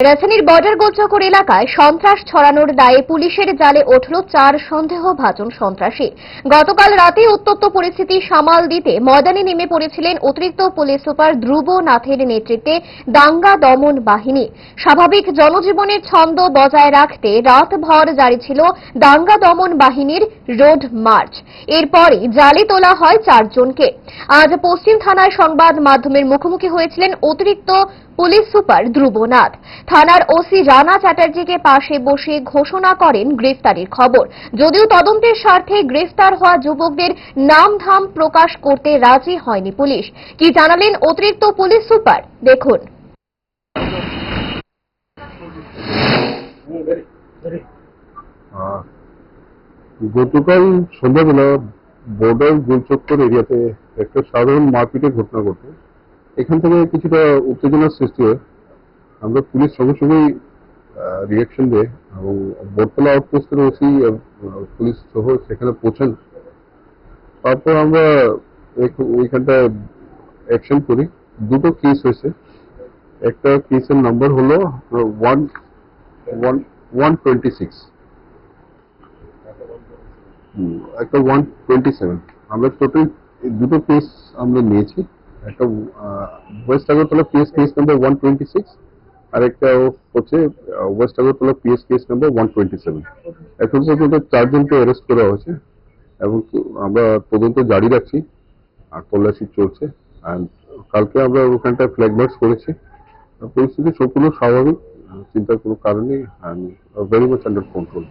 রাজধানীর বর্ডার গোলচক্কর এলাকায় সন্ত্রাস ছড়ানোর দায়ে পুলিশের জালে উঠল চার সন্দেহভাজন সন্ত্রাসী। গতকাল রাতে উত্তপ্ত পরিস্থিতি সামাল দিতে ময়দানে নেমে পড়েছিলেন অতিরিক্ত পুলিশ সুপার ধ্রুব নাথের নেতৃত্বে দাঙ্গা দমন বাহিনী। স্বাভাবিক জনজীবনের ছন্দ বজায় রাখতে রাতভর জারি ছিল দাঙ্গা দমন বাহিনীর রোড মার্চ। এরপরই জালে তোলা হয় চারজনকে। আজ পশ্চিম থানায় সংবাদ মাধ্যমের মুখোমুখি হয়েছিলেন অতিরিক্ত পুলিশ সুপার ধ্রুবনাথ। থানার ওসি রানা চ্যাটার্জিকে পাশে বসে ঘোষণা করেন গ্রেফতারির খবর। যদিও তদন্তের স্বার্থে গ্রেফতার হওয়া যুবকদের নাম ধাম প্রকাশ করতে রাজি হয়নি পুলিশ। কি জানালেন অতিরিক্ত পুলিশ সুপার? দেখুন। গতকাল সন্ধ্যাবেলা বর্ডার গোলচক্কর এরিয়াতে একটা সাধারণ মারপিটের ঘটনা ঘটে। এখান থেকে কিছুটা উত্তেজনার সৃষ্টি হয়। আমরা পুলিশ সঙ্গে সঙ্গেই রিয়াকশন দেয় এবং বটতলা আউটপোস্টের ওসি পুলিশ সহ সেখানে পৌঁছান। তারপর আমরা ওইখানটায় অ্যাকশন করি। দুটো কেস হয়েছে। একটা কেসের নাম্বার হলো one one one twenty six একটা ওয়ান টোয়েন্টি সেভেন আমরা টোটাল দুটো কেস আমরা নিয়েছি। একটা west Agartala PS case number one twenty six আর একটা হচ্ছে west Agartala PS case number one twenty seven এখন পর্যন্ত চারজনকে অ্যারেস্ট করা হয়েছে এবং আমরা তদন্ত জারি রাখছি আর তল্লাশি চলছে। অ্যান্ড কালকে আমরা ওখানটায় ফ্ল্যাগ মার্চ করেছি। পরিস্থিতি সম্পূর্ণ স্বাভাবিক চিন্তার কোনো কারণ and very much under control